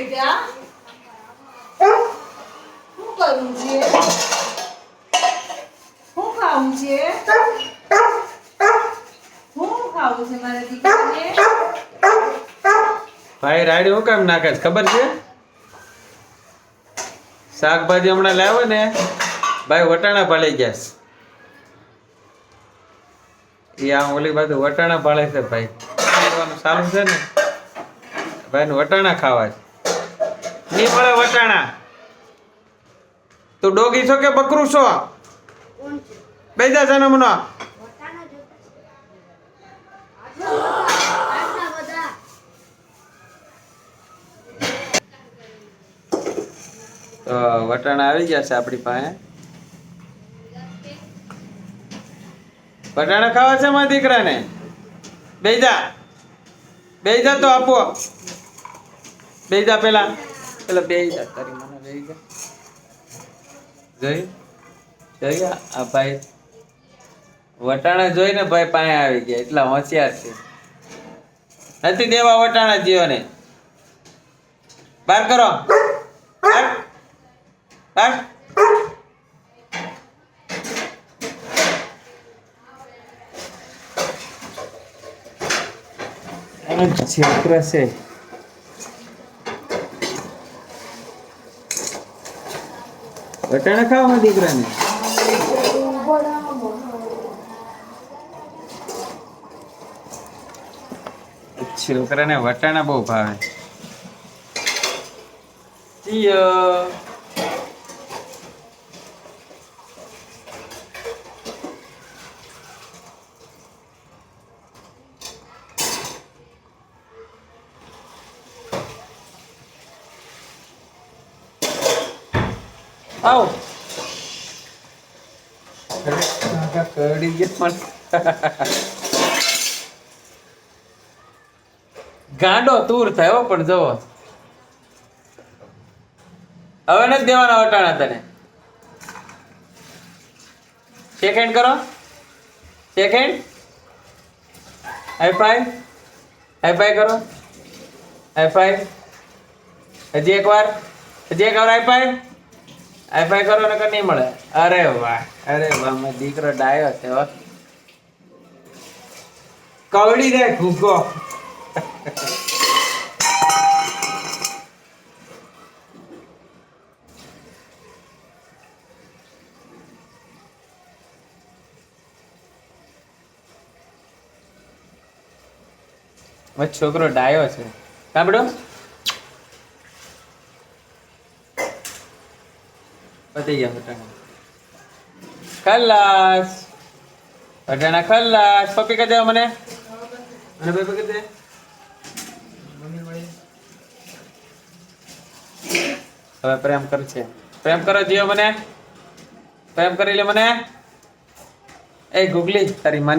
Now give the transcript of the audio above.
આ શું કરવું છે? શું ખાવું છે? શું ખાવું છે મારા દીકરાને? ભાઈ રાડી હું કેમ નાખે છે? ખબર છે? શાકભાજી હમણાં લાવે ને ભાઈ વટાણા ભાળી ગયા છે. એ આ ઓલી બાજુ વટાણા પાળે છે ભાઈ. સારું છે ને ભાઈ વટાણા ખાવા છે. નહીં મળે વટાણા. તું ડોગી છો કે બકરું છો? બેજા છે ને. તો વટાણા આવી ગયા છે આપણી પાસે. વટાણા ખાવા છે મારા દીકરાને? બેજા. બેજા તો આપો. બેજા પેલા. પેલા બેજા તારી મને બેજા જોઈ જોઈ આ ભાઈ વટાણા જોઈને ભાઈ પાસે આવી ગયા. એટલા હોશિયાર છે. નથી દેવા વટાણા જીઓને બાર કરો. બાર. બાર. છોકરો છે. વટાણા ખાવા દીકરાને? છોકરાને વટાણા બહુ ભાવે. આવ. કરડી ગયા ગાંડો તૂર થયો, પણ જવો હવે નથી દેવાના વટાણા તને. સેકન્ડ કરો. Second high five high five કરો. હાઈ ફાઈવ હજી એક વાર હજી એક વાર હાઈ ફાઈવ હાઈ ફાઈવ કરો ને નહીં મળે? અરે વાહ અરે વાહ, મારો દીકરો ડાયો છે કવડી રે ભૂકો છોકરો ડાયો છે. સાંભળો. પતી ગયા વટાણા ખલ્લાસ વટાણા ખલ્લાસ પપ્પી કહી દે મને. મને પપ્પી દે. હવે પ્રેમ કર છે. પ્રેમ કરો જીઓ મને. પ્રેમ કરી લે મને. એ ગુગલી તારી મને